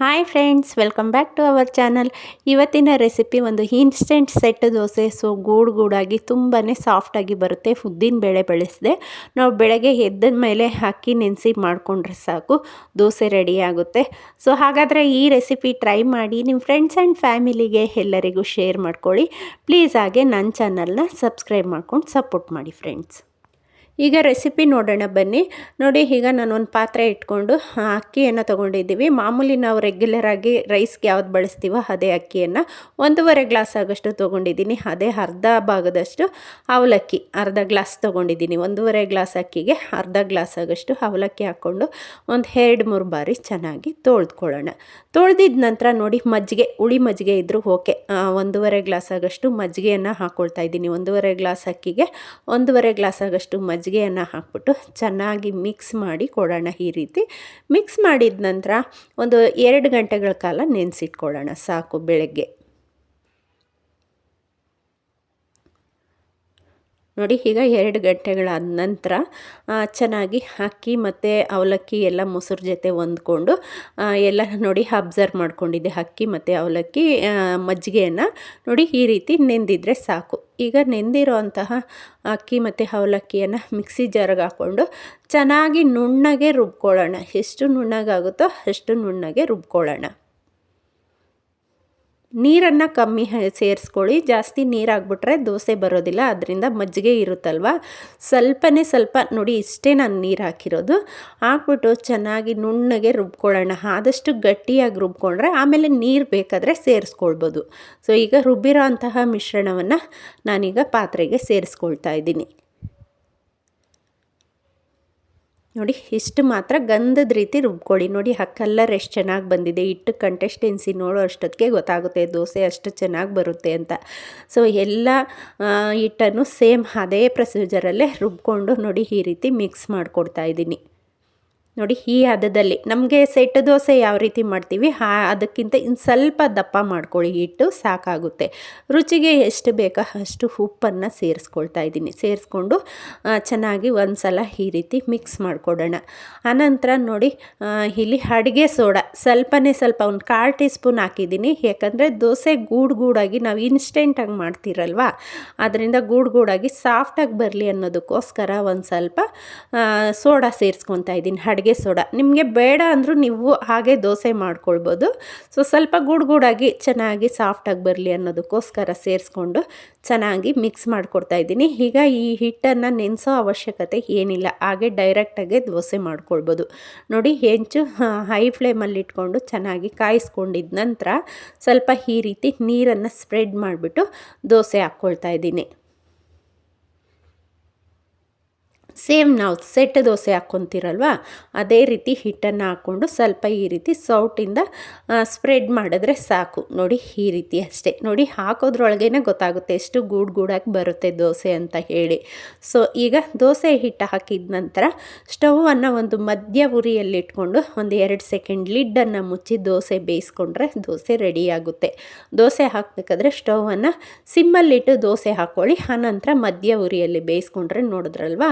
Hi friends welcome back to our channel ಇವತ್ತಿನ recipe ಒಂದು instant set dosa. So ಗೂಡು ಗೂಡಾಗಿ ತುಂಬಾ ಸಾಫ್ಟಾಗಿ ಬರುತ್ತೆ. ಉದ್ದಿನ ಬೇಳೆ ಬೆಳೆಸಿದೆ. ನಾವು ಬೆಳಗ್ಗೆ ಎದ್ದ ಮೇಲೆ ಅಕ್ಕಿ ನೆನೆಸಿ ಮಾಡಿಕೊಂಡ್ರೆ ಸಾಕು. ದೋಸೆ ರೆಡಿ ಆಗುತ್ತೆ. ಸೊ ಹಾಗಾದರೆ ಈ ರೆಸಿಪಿ ಟ್ರೈ ಮಾಡಿ ನಿಮ್ಮ ಫ್ರೆಂಡ್ಸ್ ಆ್ಯಂಡ್ ಫ್ಯಾಮಿಲಿಗೆ ಎಲ್ಲರಿಗೂ ಶೇರ್ ಮಾಡ್ಕೊಳ್ಳಿ. ಪ್ಲೀಸ್ ಹಾಗೆ ನನ್ನ ಚಾನಲ್ನ ಸಬ್ಸ್ಕ್ರೈಬ್ ಮಾಡ್ಕೊಂಡು ಸಪೋರ್ಟ್ ಮಾಡಿ ಫ್ರೆಂಡ್ಸ್ ಈಗ ರೆಸಿಪಿ ನೋಡೋಣ ಬನ್ನಿ. ನೋಡಿ, ಈಗ ನಾನು ಒಂದು ಪಾತ್ರೆ ಇಟ್ಕೊಂಡು ಅಕ್ಕಿಯನ್ನು ತೊಗೊಂಡಿದ್ದೀವಿ. ಮಾಮೂಲಿ ನಾವು ರೆಗ್ಯುಲರ್ ಆಗಿ ರೈಸ್ಗೆ ಯಾವ್ದು ಬಳಸ್ತೀವೋ ಅದೇ ಅಕ್ಕಿಯನ್ನು. ಒಂದೂವರೆ ಗ್ಲಾಸ್ ಆಗೋಷ್ಟು ತೊಗೊಂಡಿದ್ದೀನಿ. ಅದೇ ಅರ್ಧ ಭಾಗದಷ್ಟು ಅವಲಕ್ಕಿ, ಅರ್ಧ ಗ್ಲಾಸ್ ತೊಗೊಂಡಿದ್ದೀನಿ. ಒಂದೂವರೆ ಗ್ಲಾಸ್ ಅಕ್ಕಿಗೆ ಅರ್ಧ ಗ್ಲಾಸ್ ಆಗೋಷ್ಟು ಅವಲಕ್ಕಿ ಹಾಕ್ಕೊಂಡು ಒಂದು ಎರಡು ಮೂರು ಬಾರಿ ಚೆನ್ನಾಗಿ ತೊಳೆದ್ಕೊಳ್ಳೋಣ. ತೊಳೆದಿದ ನಂತರ ನೋಡಿ, ಮಜ್ಜಿಗೆ, ಹುಳಿ ಮಜ್ಜಿಗೆ ಇದ್ದರೂ ಓಕೆ ಒಂದೂವರೆ ಗ್ಲಾಸ್ ಆಗೋಷ್ಟು ಮಜ್ಜಿಗೆಯನ್ನು ಹಾಕ್ಕೊಳ್ತಾ ಇದ್ದೀನಿ. ಒಂದೂವರೆ ಗ್ಲಾಸ್ ಅಕ್ಕಿಗೆ ಒಂದೂವರೆ ಗ್ಲಾಸ್ ಆಗೋಷ್ಟು ಮಜ್ಜಿಗೆ. ಮಜ್ಜಿಗೆಯನ್ನು ಹಾಕ್ಬಿಟ್ಟು ಚೆನ್ನಾಗಿ ಮಿಕ್ಸ್ ಮಾಡಿ ಕೊಡೋಣ ಈ ರೀತಿ. ಮಿಕ್ಸ್ ಮಾಡಿದ ನಂತರ ಒಂದು ಎರಡು ಗಂಟೆಗಳ ಕಾಲ ನೆನೆಸಿಟ್ಕೊಳ್ಳೋಣ ಸಾಕು ಬೆಳಗ್ಗೆ. ನೋಡಿ, ಈಗ ಎರಡು ಗಂಟೆಗಳಾದ ನಂತರ ಚೆನ್ನಾಗಿ ಅಕ್ಕಿ ಮತ್ತು ಅವಲಕ್ಕಿ ಎಲ್ಲ ಮೊಸರು ಜೊತೆ ಹೊಂದ್ಕೊಂಡು ಎಲ್ಲ ನೋಡಿ ಅಬ್ಸರ್ವ್ ಮಾಡ್ಕೊಂಡಿದ್ದೆ. ಅಕ್ಕಿ ಮತ್ತು ಅವಲಕ್ಕಿ ಮಜ್ಜಿಗೆಯನ್ನು ನೋಡಿ ಈ ರೀತಿ ನೆಂದಿದ್ರೆ ಸಾಕು. ಈಗ ನೆಂದಿರೋ ಅಂತಹ ಅಕ್ಕಿ ಮತ್ತು ಅವಲಕ್ಕಿಯನ್ನು ಮಿಕ್ಸಿ ಜಾರ್ಗೆ ಹಾಕ್ಕೊಂಡು ಚೆನ್ನಾಗಿ ನುಣ್ಣಗೆ ರುಬ್ಕೊಳ್ಳೋಣ. ಎಷ್ಟು ನುಣ್ಣಗಾಗುತ್ತೋ ಅಷ್ಟು ನುಣ್ಣಗೆ ರುಬ್ಕೊಳ್ಳೋಣ. ನೀರನ್ನು ಕಮ್ಮಿ ಸೇರಿಸ್ಕೊಳ್ಳಿ. ಜಾಸ್ತಿ ನೀರಾಗ್ಬಿಟ್ರೆ ದೋಸೆ ಬರೋದಿಲ್ಲ, ಅದರಿಂದ ಮಜ್ಜಿಗೆ ಇರುತ್ತಲ್ವ? ಸ್ವಲ್ಪನೇ ಸ್ವಲ್ಪ ನೋಡಿ, ಇಷ್ಟೇ ನಾನು ನೀರು ಹಾಕಿರೋದು. ಹಾಕ್ಬಿಟ್ಟು ಚೆನ್ನಾಗಿ ನುಣ್ಣಗೆ ರುಬ್ಕೊಳ್ಳೋಣ. ಆದಷ್ಟು ಗಟ್ಟಿಯಾಗಿ ರುಬ್ಕೊಂಡ್ರೆ ಆಮೇಲೆ ನೀರು ಬೇಕಾದರೆ ಸೇರಿಸ್ಕೊಳ್ಬೋದು. ಸೊ, ಈಗ ರುಬ್ಬಿರೋ ಅಂತಹ ಮಿಶ್ರಣವನ್ನು ನಾನೀಗ ಪಾತ್ರೆಗೆ ಸೇರಿಸ್ಕೊಳ್ತಾ ಇದ್ದೀನಿ. ನೋಡಿ, ಇಷ್ಟು ಮಾತ್ರ ಗಂಧದ ರೀತಿ ರುಬ್ಕೊಳ್ಳಿ. ನೋಡಿ, ಆ ಕಲ್ಲರ್ ಎಷ್ಟು ಚೆನ್ನಾಗಿ ಬಂದಿದೆ. ಇಟ್ಟು ಕಂಟೆಸ್ಟೆನ್ಸಿ ನೋಡೋ ಅಷ್ಟೊತ್ತಿಗೆ ಗೊತ್ತಾಗುತ್ತೆ ದೋಸೆ ಅಷ್ಟು ಚೆನ್ನಾಗಿ ಬರುತ್ತೆ ಅಂತ. ಸೊ ಎಲ್ಲ ಹಿಟ್ಟನ್ನು ಸೇಮ್ ಅದೇ ಪ್ರೊಸೀಜರಲ್ಲೇ ರುಬ್ಕೊಂಡು ನೋಡಿ ಈ ರೀತಿ ಮಿಕ್ಸ್ ಮಾಡಿಕೊಡ್ತಾ ಇದ್ದೀನಿ. ನೋಡಿ, ಈ ಹದದಲ್ಲಿ ನಮಗೆ ಸೆಟ್ ದೋಸೆ ಯಾವ ರೀತಿ ಮಾಡ್ತೀವಿ, ಹಾ, ಅದಕ್ಕಿಂತ ಇನ್ನು ಸ್ವಲ್ಪ ದಪ್ಪ ಮಾಡ್ಕೊಳ್ಳಿ, ಹಿಟ್ಟು ಸಾಕಾಗುತ್ತೆ. ರುಚಿಗೆ ಎಷ್ಟು ಬೇಕೋ ಅಷ್ಟು ಉಪ್ಪನ್ನು ಸೇರಿಸ್ಕೊಳ್ತಾ ಇದ್ದೀನಿ. ಸೇರಿಸ್ಕೊಂಡು ಚೆನ್ನಾಗಿ ಒಂದು ಸಲ ಈ ರೀತಿ ಮಿಕ್ಸ್ ಮಾಡಿಕೊಡೋಣ. ಆನಂತರ ನೋಡಿ ಇಲ್ಲಿ ಅಡುಗೆ ಸೋಡಾ ಸ್ವಲ್ಪನೇ ಸ್ವಲ್ಪ ಒಂದು ಕಾಲು ಟೀ ಸ್ಪೂನ್ ಹಾಕಿದ್ದೀನಿ. ಯಾಕಂದರೆ ದೋಸೆ ಗೂಡು ಗೂಡಾಗಿ ನಾವು ಇನ್ಸ್ಟೆಂಟಾಗಿ ಮಾಡ್ತೀರಲ್ವ? ಅದರಿಂದ ಗೂಡು ಗೂಡಾಗಿ ಸಾಫ್ಟಾಗಿ ಬರಲಿ ಅನ್ನೋದಕ್ಕೋಸ್ಕರ ಒಂದು ಸ್ವಲ್ಪ ಸೋಡಾ ಸೇರಿಸ್ಕೊತಾ ಇದ್ದೀನಿ. ಅಡುಗೆ ಅಡುಗೆ ಸೋಡಾ. ನಿಮಗೆ ಬೇಡ ಅಂದರೂ ನೀವು ಹಾಗೆ ದೋಸೆ ಮಾಡ್ಕೊಳ್ಬೋದು. ಸೊ ಸ್ವಲ್ಪ ಗೂಡು ಗೂಡಾಗಿ ಚೆನ್ನಾಗಿ ಸಾಫ್ಟಾಗಿ ಬರಲಿ ಅನ್ನೋದಕ್ಕೋಸ್ಕರ ಸೇರಿಸ್ಕೊಂಡು ಚೆನ್ನಾಗಿ ಮಿಕ್ಸ್ ಮಾಡಿಕೊಡ್ತಾ ಇದ್ದೀನಿ. ಈಗ ಈ ಹಿಟ್ಟನ್ನು ನೆನೆಸೋ ಅವಶ್ಯಕತೆ ಏನಿಲ್ಲ. ಹಾಗೆ ಡೈರೆಕ್ಟಾಗೆ ದೋಸೆ ಮಾಡ್ಕೊಳ್ಬೋದು. ನೋಡಿ, ಹೆಂಚು, ಹೈ ಫ್ಲೇಮಲ್ಲಿ ಇಟ್ಕೊಂಡು ಚೆನ್ನಾಗಿ ಕಾಯಿಸ್ಕೊಂಡಿದ ನಂತರ ಸ್ವಲ್ಪ ಈ ರೀತಿ ನೀರನ್ನು ಸ್ಪ್ರೆಡ್ ಮಾಡಿಬಿಟ್ಟು ದೋಸೆ ಹಾಕ್ಕೊಳ್ತಾ ಇದ್ದೀನಿ. ಸೇಮ್ ನಾವು ಸೆಟ್ ದೋಸೆ ಹಾಕ್ಕೊತೀರಲ್ವ? ಅದೇ ರೀತಿ ಹಿಟ್ಟನ್ನು ಹಾಕ್ಕೊಂಡು ಸ್ವಲ್ಪ ಈ ರೀತಿ ಸೌಟಿಂದ ಸ್ಪ್ರೆಡ್ ಮಾಡಿದ್ರೆ ಸಾಕು. ನೋಡಿ ಈ ರೀತಿ ಅಷ್ಟೇ. ನೋಡಿ ಹಾಕೋದ್ರೊಳಗೇ ಗೊತ್ತಾಗುತ್ತೆ ಎಷ್ಟು ಗೂಡು ಗೂಡಾಗಿ ಬರುತ್ತೆ ದೋಸೆ ಅಂತ ಹೇಳಿ. ಸೊ ಈಗ ದೋಸೆ ಹಿಟ್ಟು ಹಾಕಿದ ನಂತರ ಸ್ಟವನ್ನು ಒಂದು ಮಧ್ಯ ಉರಿಯಲ್ಲಿಟ್ಕೊಂಡು ಒಂದು ಎರಡು ಸೆಕೆಂಡ್ ಲಿಡ್ಡನ್ನು ಮುಚ್ಚಿ ದೋಸೆ ಬೇಯಿಸ್ಕೊಂಡ್ರೆ ದೋಸೆ ರೆಡಿಯಾಗುತ್ತೆ ದೋಸೆ ಹಾಕಬೇಕಾದ್ರೆ ಸ್ಟವನ್ನು ಸಿಮ್ಮಲ್ಲಿಟ್ಟು ದೋಸೆ ಹಾಕ್ಕೊಳ್ಳಿ ಆನಂತರ ಮಧ್ಯ ಉರಿಯಲ್ಲಿ ಬೇಯಿಸ್ಕೊಂಡ್ರೆ ನೋಡಿದ್ರಲ್ವಾ?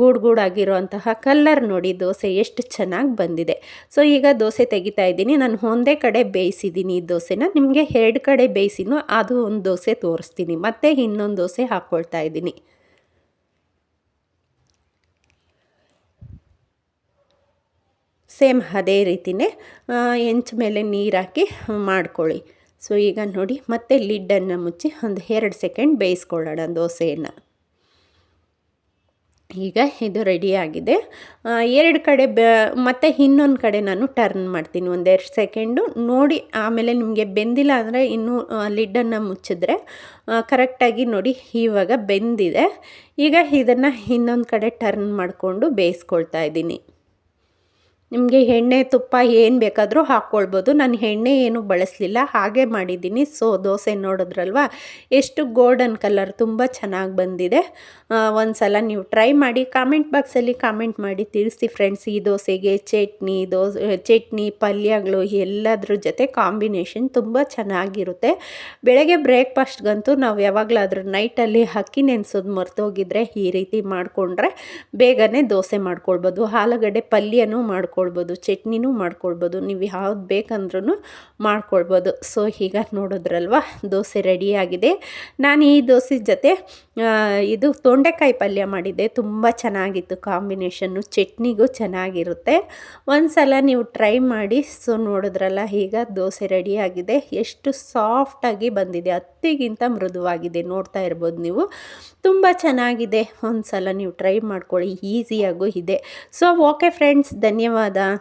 ಗೂಡು ಗೂಡಾಗಿರುವಂತಹ ಕಲ್ಲರ್ ನೋಡಿ ದೋಸೆ ಎಷ್ಟು ಚೆನ್ನಾಗಿ ಬಂದಿದೆ. ಸೊ ಈಗ ದೋಸೆ ತೆಗಿತಾ ಇದ್ದೀನಿ. ನಾನು ಒಂದೇ ಕಡೆ ಬೇಯಿಸಿದ್ದೀನಿ ಈ ದೋಸೆನ. ನಿಮಗೆ ಎರಡು ಕಡೆ ಬೇಯಿಸಿನೂ ಅದು ಒಂದು ದೋಸೆ ತೋರಿಸ್ತೀನಿ. ಮತ್ತು ಇನ್ನೊಂದು ದೋಸೆ ಹಾಕ್ಕೊಳ್ತಾ ಇದ್ದೀನಿ. ಸೇಮ್ ಅದೇ ರೀತಿಯೇ ಹೆಂಚ ಮೇಲೆ ನೀರು ಹಾಕಿ ಮಾಡ್ಕೊಳ್ಳಿ. ಸೊ ಈಗ ನೋಡಿ, ಮತ್ತೆ ಲಿಡ್ಡನ್ನು ಮುಚ್ಚಿ ಒಂದು ಎರಡು ಸೆಕೆಂಡ್ ಬೇಯಿಸ್ಕೊಳ್ಳೋಣ ದೋಸೆಯನ್ನು. ಈಗ ಇದು ರೆಡಿಯಾಗಿದೆ ಎರಡು ಕಡೆ ಬ, ಮತ್ತು ಇನ್ನೊಂದು ಕಡೆ ನಾನು ಟರ್ನ್ ಮಾಡ್ತೀನಿ ಒಂದೆರಡು ಸೆಕೆಂಡು ನೋಡಿ, ಆಮೇಲೆ ನಿಮಗೆ ಬೆಂದಿಲ್ಲ ಅಂದರೆ ಇನ್ನೂ ಲಿಡ್ಡನ್ನು ಮುಚ್ಚಿದ್ರೆ ಕರೆಕ್ಟಾಗಿ ನೋಡಿ ಇವಾಗ ಬೆಂದಿದೆ. ಈಗ ಇದನ್ನು ಇನ್ನೊಂದು ಕಡೆ ಟರ್ನ್ ಮಾಡಿಕೊಂಡು ಬೇಯಿಸ್ಕೊಳ್ತಾ ಇದ್ದೀನಿ. ನಿಮಗೆ ಎಣ್ಣೆ ತುಪ್ಪ ಏನು ಬೇಕಾದರೂ ಹಾಕ್ಕೊಳ್ಬೋದು ನಾನು ಎಣ್ಣೆ ಏನು ಬಳಸಲಿಲ್ಲ, ಹಾಗೆ ಮಾಡಿದ್ದೀನಿ. ಸೊ, ದೋಸೆ ನೋಡಿದ್ರಲ್ವ? ಎಷ್ಟು ಗೋಲ್ಡನ್ ಕಲರ್, ತುಂಬ ಚೆನ್ನಾಗಿ ಬಂದಿದೆ. ಒಂದು ಸಲ ನೀವು ಟ್ರೈ ಮಾಡಿ, ಕಾಮೆಂಟ್ ಬಾಕ್ಸಲ್ಲಿ ಕಾಮೆಂಟ್ ಮಾಡಿ ತಿಳಿಸಿ ಫ್ರೆಂಡ್ಸ್. ಈ ದೋಸೆಗೆ ಚಟ್ನಿ, ದೋಸೆ, ಚಟ್ನಿ, ಪಲ್ಯಗಳು, ಎಲ್ಲದ್ರ ಜೊತೆ ಕಾಂಬಿನೇಷನ್ ತುಂಬ ಚೆನ್ನಾಗಿರುತ್ತೆ. ಬೆಳಗ್ಗೆ ಬ್ರೇಕ್ಫಾಸ್ಟ್ಗಂತೂ ನಾವು ಯಾವಾಗಲಾದರೂ ನೈಟಲ್ಲಿ ಅಕ್ಕಿ ನೆನೆಸೋದು ಮರೆತೋಗಿದ್ರೆ ಈ ರೀತಿ ಮಾಡಿಕೊಂಡ್ರೆ ಬೇಗನೆ ದೋಸೆ ಮಾಡ್ಕೊಳ್ಬೋದು. ಆಲೂಗಡ್ಡೆ ಪಲ್ಯನೂ ಮಾಡ್ಕೊಳ್ಬೋದು. ಮಾಡ್ಕೊಳ್ಬೋದು, ಚಟ್ನಿನೂ ಮಾಡ್ಕೊಳ್ಬೋದು, ನೀವು ಯಾವ್ದು ಬೇಕಂದ್ರೂ ಮಾಡ್ಕೊಳ್ಬೋದು. ಸೊ ಈಗ ನೋಡಿದ್ರಲ್ವ, ದೋಸೆ ರೆಡಿಯಾಗಿದೆ ನಾನು ಈ ದೋಸೆ ಜೊತೆ ಇದು ತೊಂಡೆಕಾಯಿ ಪಲ್ಯ ಮಾಡಿದ್ದೆ. ತುಂಬ ಚೆನ್ನಾಗಿತ್ತು ಕಾಂಬಿನೇಷನ್ನು, ಚಟ್ನಿಗೂ ಚೆನ್ನಾಗಿರುತ್ತೆ. ಒಂದು ಸಲ ನೀವು ಟ್ರೈ ಮಾಡಿ ಸೊ ನೋಡಿದ್ರಲ್ಲ, ಈಗ ದೋಸೆ ರೆಡಿಯಾಗಿದೆ ಎಷ್ಟು ಸಾಫ್ಟಾಗಿ ಬಂದಿದೆ ಹತ್ತಿಗಿಂತ ಮೃದುವಾಗಿದೆ, ನೋಡ್ತಾ ಇರ್ಬೋದು ನೀವು. ತುಂಬ ಚೆನ್ನಾಗಿದೆ. ಒಂದು ಸಲ ನೀವು ಟ್ರೈ ಮಾಡ್ಕೊಳ್ಳಿ ಈಸಿಯಾಗೂ ಇದೆ. ಸೊ ಓಕೆ ಫ್ರೆಂಡ್ಸ್ ಧನ್ಯವಾದ. да.